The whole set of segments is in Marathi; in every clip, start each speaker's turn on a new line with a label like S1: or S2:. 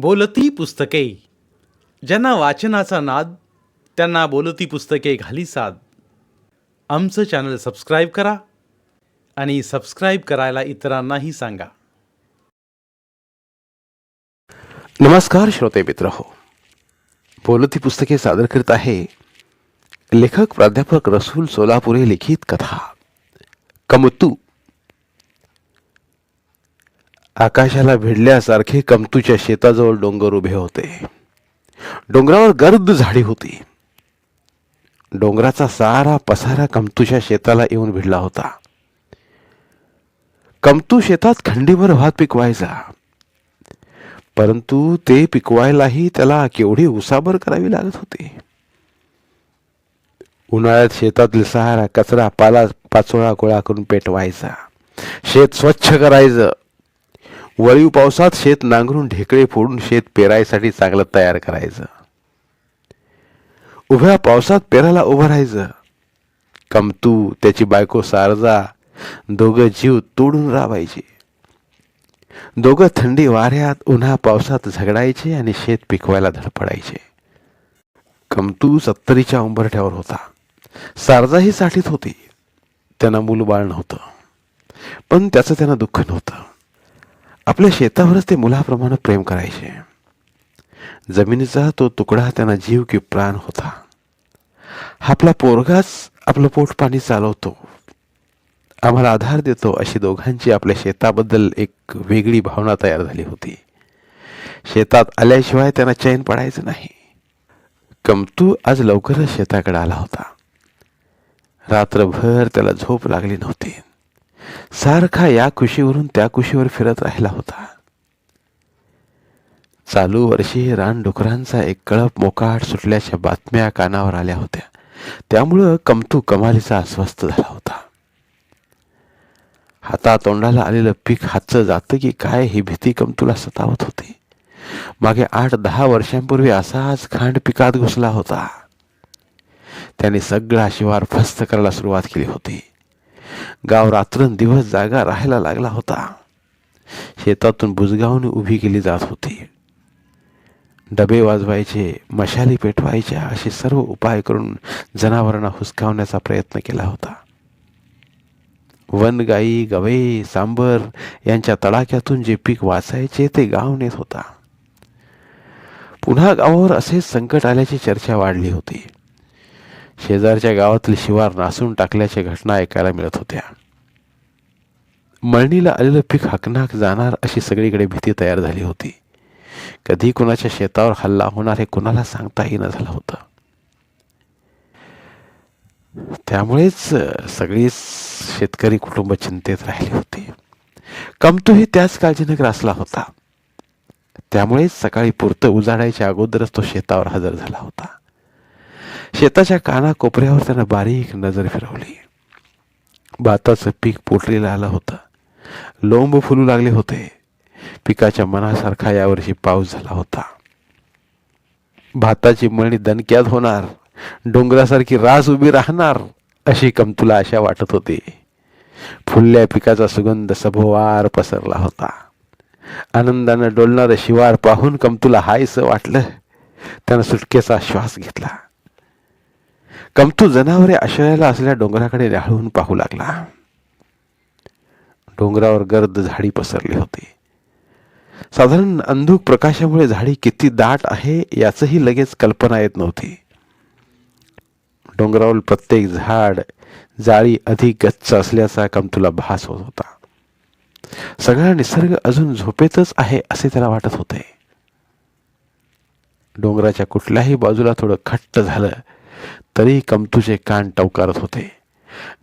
S1: बोलती पुस्तके. ज्यांना वाचनाचा नाद त्यांना बोलती पुस्तके घाली साद. आमचं चॅनल सबस्क्राईब करा आणि सबस्क्राईब करायला इतरांनाही सांगा.
S2: नमस्कार श्रोते मित्र हो. बोलती पुस्तके सादर करीत आहे लेखक प्राध्यापक रसूल सोलापुरे लिखित कथा. कमतू आकाशाला भिडल्यासारखे कमतूच्या शेताजवळ डोंगर उभे होते. डोंगरावर गर्द झाडी होती. डोंगराचा सारा पसारा कमतूच्या शेताला येऊन भिडला होता. कमतू शेतात खंडीभर भात पिकवायचा. परंतु ते पिकवायलाही त्याला केवढी उसाबर करावी लागत होती. उन्हाळ्यात शेतातील सारा कचरा पाला पाचोळा गोळा करून पेटवायचा. शेत स्वच्छ करायचं. वळीव पावसात शेत नांगरून ढेकळे फोडून शेत पेरायसाठी चांगलं तयार करायचं. उभ्या पावसात पेरायला उभं राहायचं. कमतू त्याची बायको सारजा दोघं जीव तोडून राबायचे. दोघं थंडी वाऱ्यात उन्हा पावसात झगडायचे आणि शेत पिकवायला धडपडायचे. कमतू सत्तरीच्या उंबरठ्यावर होता. सारजाही साठीत होती. त्यांना मूलबाळ नव्हतं. पण त्याचं त्यांना दुःख नव्हतं. आपल्या शेतावरच ते मुलाप्रमाणे प्रेम करायचे. जमिनीचा तो तुकडा त्यांना जीव की प्राण होता. आपला पोरगाच आपलं पोट पाणी चालवतो. आम्हाला आधार देतो अशी दोघांची आपल्या शेताबद्दल एक वेगळी भावना तयार झाली होती. शेतात आल्याशिवाय त्यांना चैन पडायचं नाही. कमतू आज लवकरच शेताकडे आला होता. रात्रभर त्याला झोप लागली नव्हती. सारखा या कुशीवरून त्या कुशीवर फिरत राहिला होता. चालू वर्षी रानडुकरांचा एक कळप मोकाट सुटल्याच्या बातम्या कानावर आल्या होत्या. त्यामुळं कमतू कमालीचा अस्वस्थ झाला होता. हातातोंडाला आलेलं पीक हातचं जातं की काय ही भीती कमतूला सतावत होती. मागे आठ दहा वर्षांपूर्वी असाच खांड पिकात घुसला होता. त्याने सगळा शिवार फस्त करायला सुरुवात केली होती. गाव रात्रंदिवस जागा राहायला लागला होता. शेतातून बुजगावने उभी केली जात होती. डबे वाजवायचे मशाली पेटवायच्या असे सर्व उपाय करून जनावरांना हुसकावण्याचा प्रयत्न केला होता. वनगाई गवे सांबर यांच्या तडाख्यातून जे पीक वाचायचे ते गाव नेत होता. पुन्हा गावावर असेच संकट आल्याची चर्चा वाढली होती. शेजारच्या गावातील शिवार नासून टाकल्याच्या घटना ऐकायला मिळत होत्या. मळणीला आलेलं पीक हकनाक जाणार अशी सगळीकडे भीती तयार झाली होती. कधी कुणाच्या शेतावर हल्ला होणार हे कुणाला सांगताही न झालं होतं. त्यामुळेच सगळीच शेतकरी कुटुंब चिंतेत राहिले होते. कमतूही त्याच काळजीने ग्रासला होता. त्यामुळेच सकाळी पुरतं उजाडायच्या अगोदरच तो शेतावर हजर झाला होता. शेताच्या काना कोपऱ्यावर त्यानं बारीक नजर फिरवली. भाताचं पीक पोटलेलं आलं होतं. लोंब फुलू लागले होते. पिकाच्या मनासारखा यावर्षी पाऊस झाला होता. भाताची मळणी दणक्यात होणार. डोंगरासारखी रास उभी राहणार अशी कमतुला आशा वाटत होती. फुलल्या पिकाचा सुगंध सभोवार पसरला होता. आनंदानं डोलणारं शिवार पाहून कमतुला हायस वाटलं. त्यानं सुटकेचा श्वास घेतला. कमतू जनावरे आश्रयाला असल्या डोंगराकडे न्याहाळून पाहू लागला. डोंगरावर गर्द झाडी पसरली होती. साधारण अंधुक प्रकाशामुळे झाडी किती दाट आहे याचही लगेच कल्पना येत नव्हती. डोंगरावर प्रत्येक झाड जाळी अधिक गच्च असल्याचा कमतूला भास होत होता. सगळा निसर्ग अजून झोपेतच आहे असे त्याला वाटत होते. डोंगराच्या कुठल्याही बाजूला थोडं खट्ट झालं तरी कमतूचे कान टवकारत होते.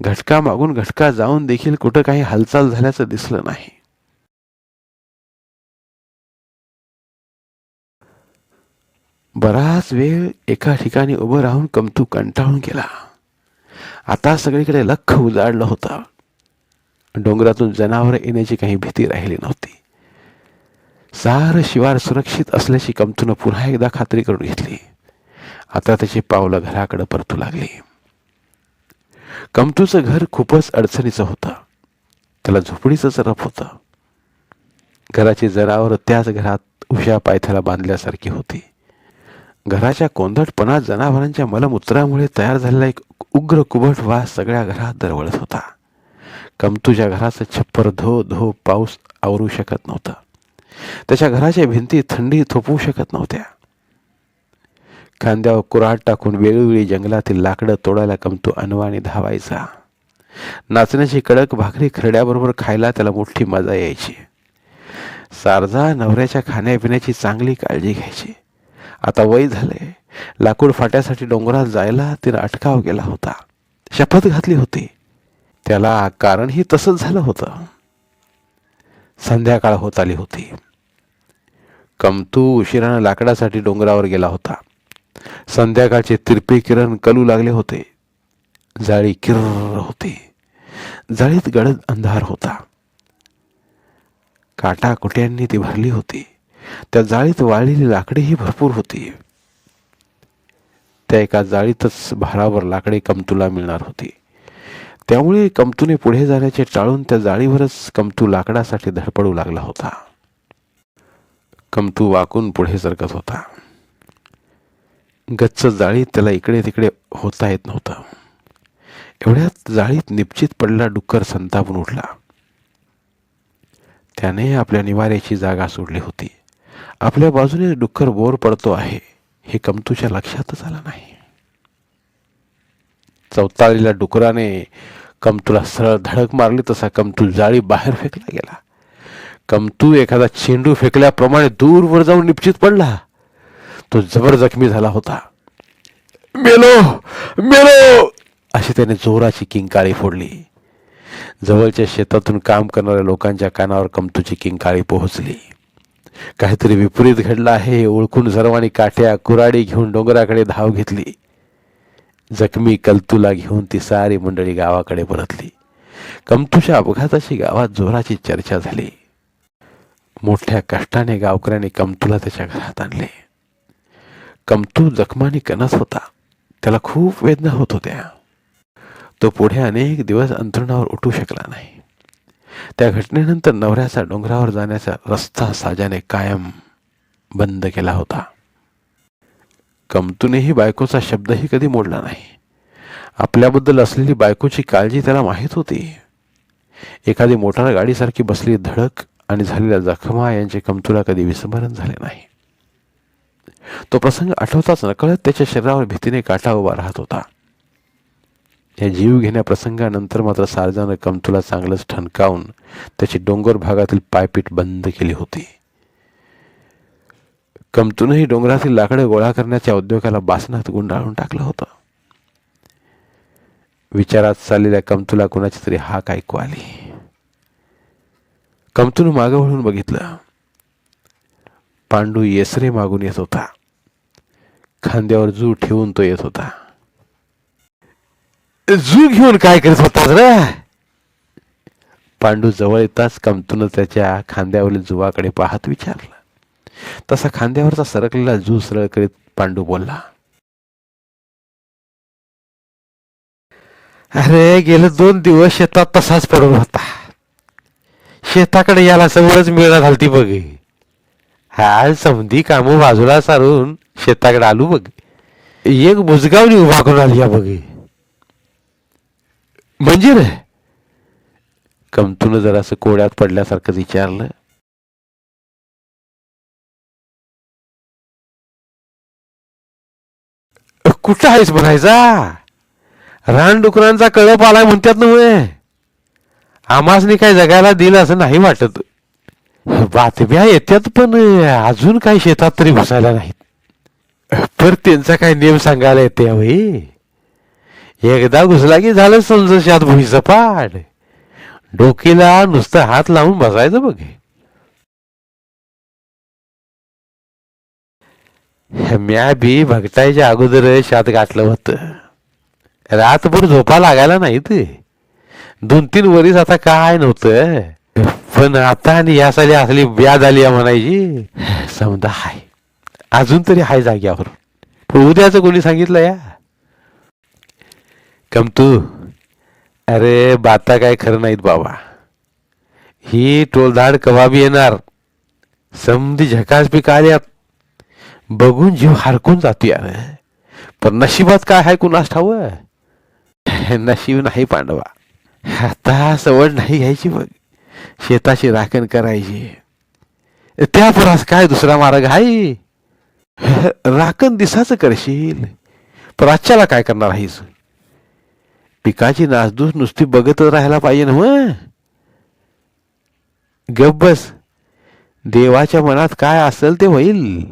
S2: घटका मागून घटका जाऊन देखील कुठं काही हालचाल झाल्याचं दिसलं नाही. बराच वेळ एका ठिकाणी उभं राहून कमतू कंटाळून गेला. आता सगळीकडे लख उजाडलं होतं. डोंगरातून जनावर येण्याची काही भीती राहिली नव्हती. सार शिवार सुरक्षित असल्याची कमतून पुन्हा एकदा खात्री करून घेतली. आता त्याची पावलं घराकडे परतू लागली. कमतूचं घर खूपच अडचणीचं होतं. त्याला झोपडीचंच रफ होतं. घराची जरावर त्याच घरात उशा पायथ्याला बांधल्यासारखी होती. घराच्या कोंदटपणात जनावरांच्या मलमूत्रामुळे तयार झालेला एक उग्र कुबट वास सगळ्या घरात दरवळत होता. कमतूच्या घराचं छप्पर धो धो पाऊस आवरू शकत नव्हता. त्याच्या घराच्या भिंती थंडी थोपवू शकत नव्हत्या. खांद्यावर कुऱ्हाड टाकून वेळोवेळी जंगलातील लाकडं तोडायला कमतू अनवाणी धावायचा. नाचण्याची कडक भाकरी खरड्याबरोबर खायला त्याला मोठी मजा यायची. सारजा नवऱ्याच्या खाण्यापिण्याची चांगली काळजी घ्यायची. आता वय झाले. लाकूड फाट्यासाठी डोंगरात जायला तिनं अटकाव केला होता. शपथ घातली होती. त्याला कारणही तसंच झालं होतं. संध्याकाळ होत आली होती. कमतू उशिरानं लाकडासाठी डोंगरावर गेला होता. संध्याकाळचे तिरपे किरण कलू लागले होते. जाळी किर्र होती. जाळीत गडद अंधार होता. काटा कुट्यांनी ती भरली होती. त्या जाळीत वाळलेली लाकडीही भरपूर होती. त्या एका जाळीतच भारावर लाकडे कमतूला मिळणार होती. त्यामुळे कमतूने पुढे जाण्याचे टाळून त्या जाळीवरच कमतू लाकडासाठी धडपडू लागला होता. कमतू वाकून पुढे सरकत होता. गच्च जाळीत त्याला इकडे तिकडे होता येत नव्हतं. एवढ्यात जाळीत निपचित पडला डुक्कर संतापून उठला. त्याने आपल्या निवाऱ्याची जागा सोडली होती. आपल्या बाजूने डुक्कर बोर पडतो आहे हे कमतूच्या लक्षातच आलं नाही. चौताळीला डुकराने कमतूला सरळ धडक मारली तसा कमतू जाळी बाहेर फेकला गेला. कमतू एखादा चेंडू फेकल्याप्रमाणे दूरवर जाऊन निपचित पडला. तो जबर जखमी झाला होता. मेलो मेलो! अशी त्याने जोराची किंकाळी फोडली. जवळच्या शेतातून काम करणाऱ्या लोकांच्या कानावर कमतूची किंकाळी पोहोचली. काहीतरी विपरीत घडलं आहे हे ओळखून सर्वांनी काठ्या कुराडी घेऊन डोंगराकडे धाव घेतली. जखमी कलतूला घेऊन ती सारी मंडळी गावाकडे परतली. कमतूच्या अपघाताची गावात जोराची चर्चा झाली. मोठ्या कष्टाने गावकऱ्याने कमतूला त्याच्या घरात आणले. कमतू जखमाने कणस होता. त्याला खूप वेदना होत होत्या. तो पुढे अनेक दिवस अंथरुणावर उठू शकला नाही. त्या घटनेनंतर नवऱ्याचा डोंगरावर जाण्याचा रस्ता साजाने कायम बंद केला होता. कमतूनेही बायकोचा शब्दही कधी मोडला नाही. आपल्याबद्दल असलेली बायकोची काळजी त्याला माहीत होती. एखादी मोटार गाडीसारखी बसली धडक आणि झालेल्या जखमा यांचे कमतूला कधी विस्मरण झाले नाही. तो प्रसंग आठवताच नकळत त्याच्या शरीरावर भीतीने काटा उभा राहत होता. या जीव घेण्या प्रसंगानंतर मात्र सारजानं कमतूला चांगलंच ठणकावून त्याची डोंगर भागातील पायपीट बंद केली होती. कमतूनही डोंगरातील लाकडे गोळा करण्याच्या उद्योगाला बासनात गुंडाळून टाकलं होतं. विचारात चाललेल्या कमतूला कुणाची तरी हाक ऐकू आली. कमतून मागं वळून बघितलं. पांडू येसरे मागून येत होता. खांद्यावर जू ठेवून तो येत होता. जू घेऊन काय करत होतास रे? पांडू जवळ येताच कमतून त्याच्या खांद्यावरील जुवाकडे पाहत विचारलं. तसा खांद्यावरचा सरकलेला जू सरळ करीत पांडू बोलला. अरे गेले दोन दिवस शेतात तसाच पडून होता. शेताकडे याला समोरच मिळणार झालती बघी. ह्या समधी कामं बाजूला सारून शेताकडे आलो बघ. एक बुजगावनी उभा करून आली या बघ. म्हणजे रे? कमतून जरासं कोड्यात पडल्यासारखं विचारलं. कुठं आहेस म्हणायचा रानडुकरांचा कळप आलाय म्हणतात ना होय आमासनी काय जगायला दिलं असं नाही वाटत. बातम्या येतात पण अजून काही शेतात तरी घुसायला नाहीत. पर त्यांचा काय नियम सांगायला येते होई एकदा घुसला की झालं समज शात भुई सपाट डोकीला नुसतं हात लावून बसायचं बघ म्या बी भगतायच्या अगोदर शात गाठलं होतं. रातभर झोपा लागायला नाही ते दोन तीन वरीस आता काय नव्हतं. पण आता आणि यासाठी असली व्याज आली या म्हणायची. समजा हाय. अजून तरी हाय जाग्यावर पण उद्याचं कोणी सांगितलं या? कमतू अरे बाता काय खरं नाहीत बाबा. ही टोलधाड कबाबी येणार? समधी झकास पिकाल्यात बघून जीव हरकून जातो यार. पण नशिबात काय आहे कुणास ठाव? नशीब नाही पांडवा. आता सवड नाही घ्यायची मग शेताची राखण करायची. त्या परास काय दुसरा मार्ग आहे? राखण दिसाच करशील. पण आजच्याला काय करणार आहेस पिकाची नासधूस नुसती बघतच राहायला पाहिजे ना मग देवाच्या मनात काय असेल ते होईल.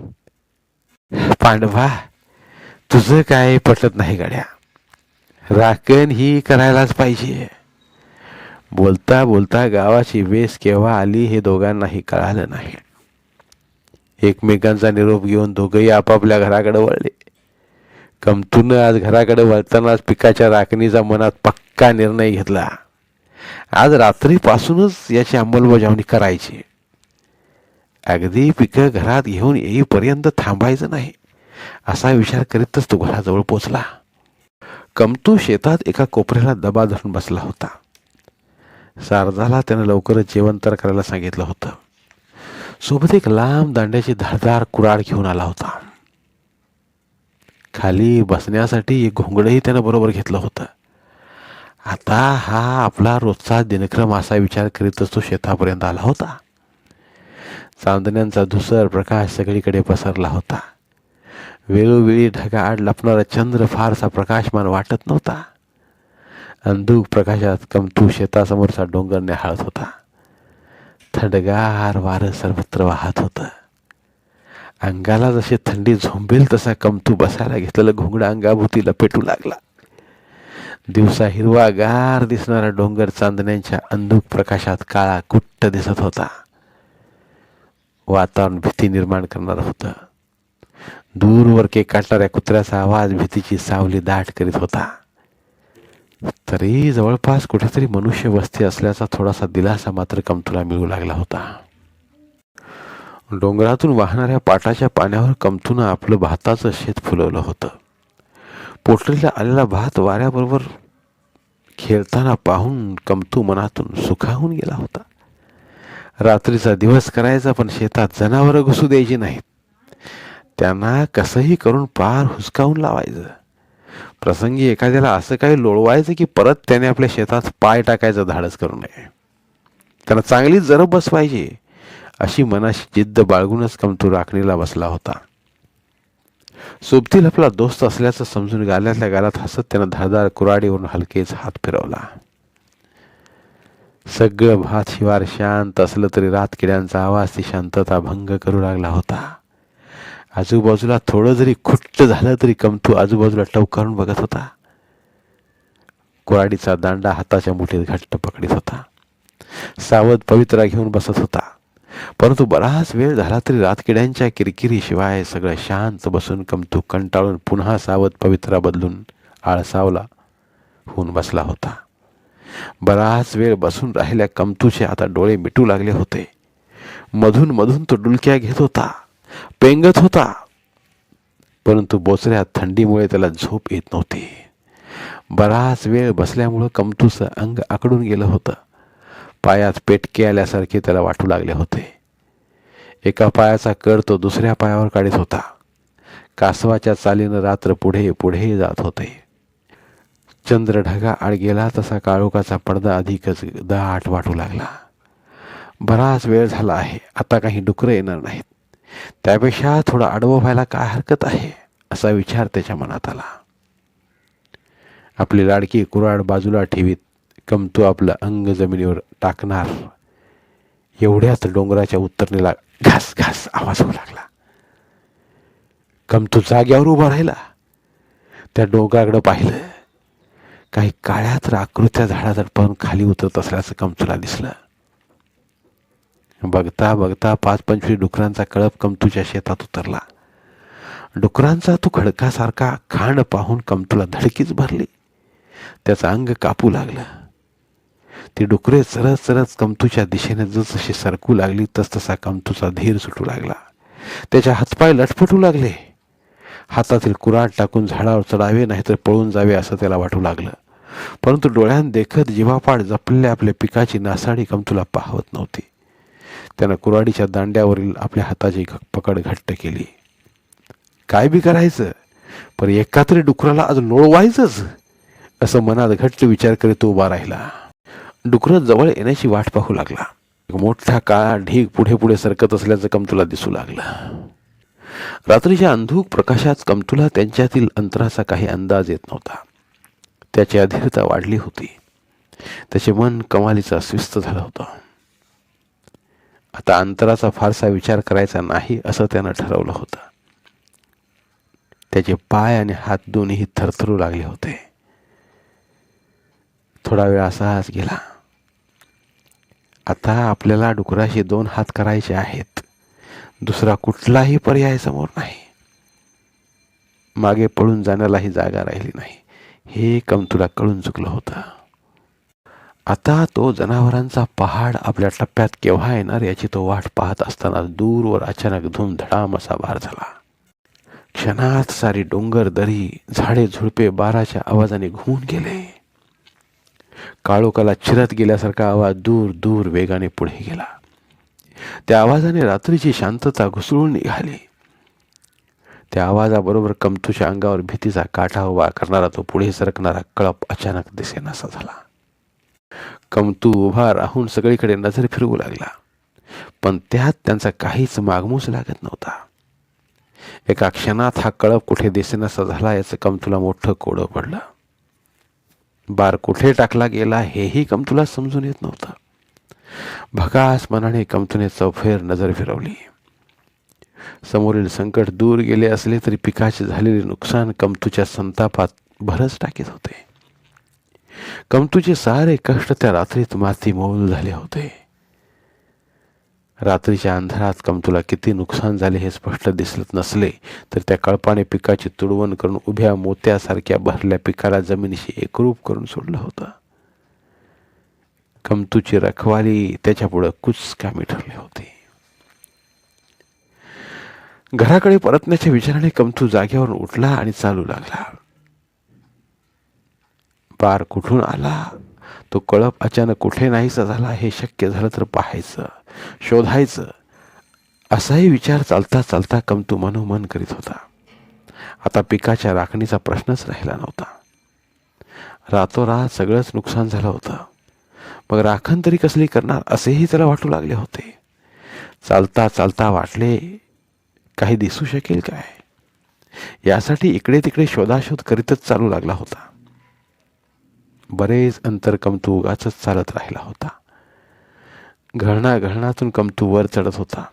S2: पांडवा तुझं काय पटत नाही गड्या. राखण ही करायलाच पाहिजे. बोलता बोलता गावाची वेस केव्हा आली हे दोघांनाही कळालं नाही. एकमेकांचा निरोप घेऊन दोघंही आपापल्या घराकडे वळले. कमतूनं आज घराकडे वळतानाच पिकाच्या राखणीचा मनात पक्का निर्णय घेतला. आज रात्रीपासूनच याची अंमलबजावणी करायची. अगदी पिकं घरात घेऊन येईपर्यंत थांबायचं नाही असा विचार करीतच तो घराजवळ पोचला. कमतू शेतात एका कोपऱ्याला दबा धरून बसला होता. शारदाला त्यानं लवकरच जेवण तर करायला सांगितलं होतं. सोबत एक लांब दांड्याची धारदार कुराड घेऊन आला होता. खाली बसण्यासाठी एक घोंगडही त्यानं बरोबर घेतलं होतं. आता हा आपला रोजचा दिनक्रम असा विचार करीतच तो शेतापर्यंत आला होता. चांदण्यांचा धुसर प्रकाश सगळीकडे पसरला होता. वेळोवेळी ढगाआड लपणारा चंद्र फारसा प्रकाशमान वाटत नव्हता. अंधुक प्रकाशात कमतू शेतासमोरचा डोंगर निहाळत होता. थंडगार वारं सर्वत्र वाहत होतं. अंगाला जशी थंडी झोंबेल तसा कमतू बसायला घेतलेलं घोंगडा अंगाभोवती लपेटू लागला. दिवसा हिरवा गार दिसणारा डोंगर चांदण्यांच्या अंधुक प्रकाशात काळा कुट्ट दिसत होता. वातावरण भीती निर्माण करणार होतं. दूरवर के काटणाऱ्या कुत्र्याचा आवाज भीतीची सावली दाट करीत होता. तरी जवळपास कुठेतरी मनुष्य वस्ती असल्याचा थोडासा दिलासा मात्र कमतुला मिळू लागला होता. डोंगरातून वाहणाऱ्या पाटाच्या पाण्यावर कमतूनं आपलं भाताचं शेत फुलवलं होतं. पोटरीला आलेला भात वाऱ्याबरोबर खेळताना पाहून कमतू मनातून सुखाहून गेला होता. रात्रीचा दिवस करायचा पण शेतात जनावरं घुसू द्यायची नाहीत. त्यांना कसंही करून पार हुसकावून लावायचं. प्रसंगी एखाद्याला असं काही लोळवायचं की परत त्याने आपल्या शेतात पाय टाकायचं धाडस करू नये. त्यांना चांगली जरब बसवायची अशी मनाशी जिद्द बाळगूनच कमतू राखणीला बसला होता. सोबतील आपला दोस्त असल्याचं समजून गाल्यातल्या गालात हसत त्यानं धारदार कुराडीवरून हलकेच हात फिरवला. सगळं भात शिवार शांत असलं तरी रात किड्यांचा आवाज ती शांतता भंग करू लागला होता. आजूबाजूला थोडं जरी खुट्ट झालं तरी कमतू आजूबाजूला टवकारून बघत होता. कुराडीचा दांडा हाताच्या मुठीत घट्ट पकडीत होता. सावध पवित्रा घेऊन बसत होता. परंतु बराच वेळ झाला तरी रातकिड्यांच्या किरकिरीशिवाय सगळं शांत बसून कमतू कंटाळून पुन्हा सावध पवित्रा बदलून आळसावला होऊन बसला होता. बराच वेळ बसून राहिल्या कमतूचे आता डोळे मिटू लागले होते. मधून मधून तो डुलक्या घेत होता. पेंगत होता. परंतु बोचऱ्या थंडीमुळे त्याला झोप येत नव्हती. बराच वेळ बसल्यामुळं कमतूचं अंग आकडून गेलं होतं. पायात पेटके आल्यासारखे त्याला वाटू लागले होते. एका पायाचा कड तो दुसऱ्या पायावर काढत होता. कासवाच्या चालीनं रात्र पुढे पुढे जात होते. चंद्र ढगा आड गेला तसा काळोखाचा पडदा अधिकच दाट वाटू लागला. बराच वेळ झाला आहे. आता काही डुकरं येणार नाहीत. त्यापेक्षा थोडं आडवं व्हायला काय हरकत आहे असा विचार त्याच्या मनात आला. आपली लाडकी कुराड बाजूला ठेवीत कमतू आपलं अंग जमिनीवर टाकणार. एवढ्याच डोंगराच्या उत्तरणेला घास घास आवाज होऊ लागला. कमतू जाग्यावर उभा राहिला. त्या डोंगराकडं पाहिलं. काही काळ्यात आकृत्या झाडाजड पण खाली उतरत असल्याचं कमतूला दिसलं. बघता बघता पाच पंचवीस डुकरांचा कळप कमतूच्या शेतात उतरला. डुकरांचा तो खडकासारखा खांड पाहून कमतूला धडकीच भरली. त्याचं अंग कापू लागलं. ती डुकरे सरस सरस कमतूच्या दिशेने जसजशी सरकू लागली तसतसा कमतूचा धीर सुटू लागला. त्याच्या हातपाय लटपटू लागले. हातातील कुराड टाकून झाडावर चढावे नाहीतर पळून जावे असं त्याला वाटू लागलं. परंतु डोळ्यात देखत जीवापाड जपलेल्या आपल्या पिकाची नासाडी कमतूला पाहत नव्हती. त्यानं कुऱ्हाडीच्या दांड्यावरील आपल्या हाताची पकड घट्ट केली. काय बी करायचं? पण एका तरी डुकराला आज लोळवायचंच असं मनात घट्ट विचार करीत तो उभा राहिला. डुकर जवळ येण्याची वाट पाहू लागला. एक मोठा काळा ढीग पुढे पुढे सरकत असल्याचं कमतुला दिसू लागलं. रात्रीच्या अंधूक प्रकाशात कमतुला त्यांच्यातील अंतराचा काही अंदाज येत नव्हता. त्याची अधीरता वाढली होती. त्याचे मन कमालीचं अस्विस्त झालं होतं. आता अंतराचा फारसा विचार करायचा नाही असं त्यानं ठरवलं होतं. त्याचे पाय आणि हात दोन्ही थरथरू लागले होते. थोडा वेळ असाच गेला. आता आपल्याला डुकराशी दोन हात करायचे आहेत. दुसरा कुठलाही पर्याय समोर नाही. मागे पळून जाण्यालाही जागा राहिली नाही. हे कमतुला कळून चुकलं होतं. आता तो जनावरांचा पहाड आपल्या टप्प्यात केव्हा येणार याची तो वाट पाहत असताना दूरवर अचानक धूमधडाम असा भार झाला. क्षणात सारी डोंगर दरी झाडे झुडपे बाराच्या आवाजाने घुमून गेले. काळोखाला चिरत गेल्यासारखा आवाज दूर दूर वेगाने पुढे गेला. त्या आवाजाने रात्रीची शांतता घुसळून निघाली. त्या आवाजाबरोबर कमतूच्या अंगावर भीतीचा काठा उभा करणारा तो पुढे सरकणारा कळप अचानक दिसेनासा झाला. कमतू उभा राहून सगळीकडे नजर फिरवू लागला. पण त्यात त्यांचा काहीच मागमूस लागत नव्हता. एका क्षणात हा कळप कुठे दिसेनासा झाला याचं कमतूला मोठं कोडं पडलं. बार कुठे टाकला गेला हेही कमतूला समजून येत नव्हतं. भकास मनाने कमतूने चौफेर नजर फिरवली. समोरील संकट दूर गेले असले तरी पिकाचे झालेले नुकसान कमतूच्या संतापात भरच टाकीत होते. कमतूचे सारे कष्ट त्या रात्रीत माती मौल झाले होते. रात्रीच्या अंधारात कमतूला किती नुकसान झाले हे स्पष्ट दिसत नसले तर त्या कळपाने पिकाची तुडवण करून उभ्या मोत्यासारख्या भरल्या पिकाला जमिनीशी एकरूप करून सोडलं होतं. कमतूची रखवाली त्याच्यापुढं कुचकामी ठरली होती. घराकडे परतण्याच्या विचाराने कमतू जागेवरून उठला आणि चालू लागला. पार कुठून आला? तो कळप अचानक कुठे नाहीसा झाला? हे शक्य झालं तर पाहायचं शोधायचं. असाही विचार चालता चालता कमतू मनोमन करीत होता. आता पिकाच्या राखणीचा प्रश्नच राहिला नव्हता. रातोरात सगळंच नुकसान झालं होतं. मग राखण तरी कसली करणार असेही त्याला वाटू लागले होते. चालता चालता वाटले काही दिसू शकेल काय? यासाठी इकडे तिकडे शोधाशोध करीतच चालू लागला होता. बरेच अंतर कमतू उगाच चालत राहिला होता. घळणा घळणातून कमतू वर चढत होता.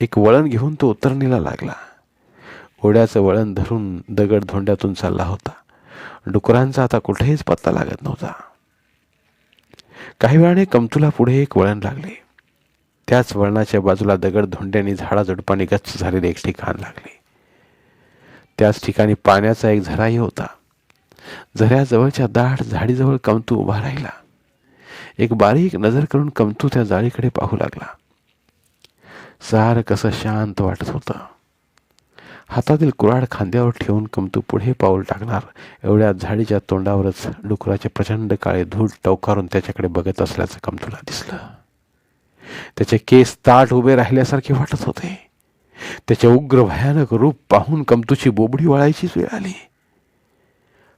S2: एक वळण घेऊन तो उतरणीला लागला. ओढ्याचं वळण धरून दगड धोंड्यातून चालला होता. डुकरांचा आता कुठेच पत्ता लागत नव्हता. काही वेळाने कमतूला पुढे एक वळण लागले. त्याच वळणाच्या बाजूला दगड धोंड्याने झाडाझुडपाने गच्च झालेले एक ठिकाण लागले. त्याच ठिकाणी पाण्याचा एक झराही होता. झऱ्याजवळच्या दाट झाडीजवळ कमतू उभा राहिला. एक बारीक नजर करून कमतू त्या जाळीकडे पाहू लागला. सार कसं शांत वाटत होतं. हातातील कुऱ्हाड खांद्यावर ठेवून कमतू पुढे पाऊल टाकणार एवढ्या झाडीच्या तोंडावरच डुकराचे प्रचंड काळे धूळ टवकारून त्याच्याकडे बघत असल्याचं कमतूला दिसलं. त्याचे केस ताट उभे राहिल्यासारखे वाटत होते. त्याचे उग्र भयानक रूप पाहून कमतूची बोबडी वळायचीच वेळ आली.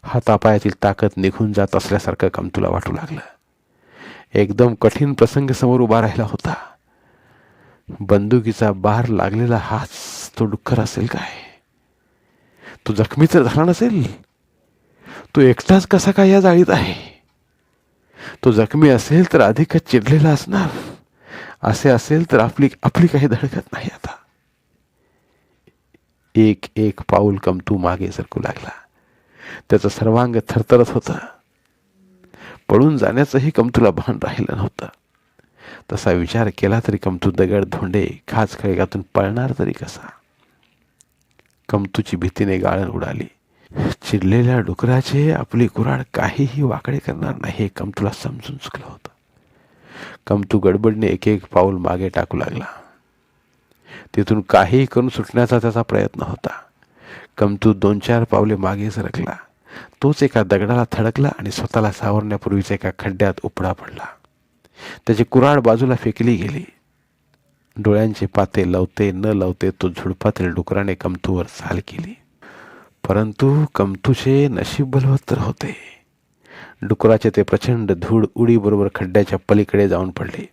S2: हातापायातील ताकद निघून जात असल्यासारखं कमतूला वाटू लागलं. एकदम कठीण प्रसंग समोर उभा राहिला होता. बंदुकीचा बार लागलेला हाच तो डुक्कर असेल काय? तो जखमी तर झाला नसेल? तो एकटाच कसा काय या जाळीत आहे? तो जखमी असेल तर अधिकच चिडलेला असणार. असे असेल तर आपली आपली काही धडकत नाही आता. एक एक पाऊल कमतू मागे सरकू लागला. त्याचं सर्वांग थरथरत होतं. पळून जाण्याचंही कमतूला भान राहिलं नव्हतं. तसा विचार केला तरी कमतू दगड धोंडे खास खळगातून पळणार तरी कसा? कमतूची भीतीने गाळण उडाली. चिडलेल्या डुकराचे आपली कुऱ्हाड काहीही वाकडे करणार नाही हे कमतूला समजून चुकलं होतं. कमतू गडबडने एक एक पाऊल मागे टाकू लागला. तिथून काही करून सुटण्याचा त्याचा प्रयत्न होता. कमतू दोन चार पावले मागे सरकला. तोच एका दगडाला थडकला आणि स्वतःला सावरण्यापूर्वीच एका खड्ड्यात उपडा पडला. त्याची कुऱ्हाड बाजूला फेकली गेली.
S3: डोळ्यांचे पाते लवते न लवते तो झुडपातील डुकराने कमतूवर चाल केली. परंतु कमतूचे नशीब बलवत्तर होते. डुकराचे ते प्रचंड धूळ उडीबरोबर खड्ड्याच्या पलीकडे जाऊन पडले.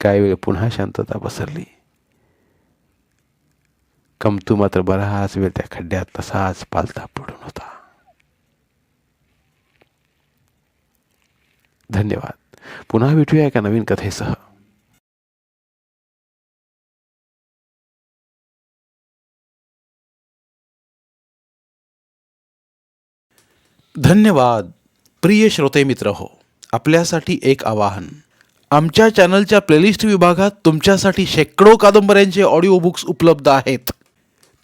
S3: काही वेळ पुन्हा शांतता पसरली. कमतू मात्र बराच वेळ त्या खड्ड्यात तसाच पालता पडून होता. धन्यवाद. पुन्हा भेटूया एका नवीन कथेसह.
S2: धन्यवाद. प्रिय श्रोते मित्र हो आपल्यासाठी एक आवाहन. आमच्या चॅनलच्या प्लेलिस्ट विभागात तुमच्यासाठी शेकडो कादंबऱ्यांचे ऑडिओ बुक्स उपलब्ध आहेत.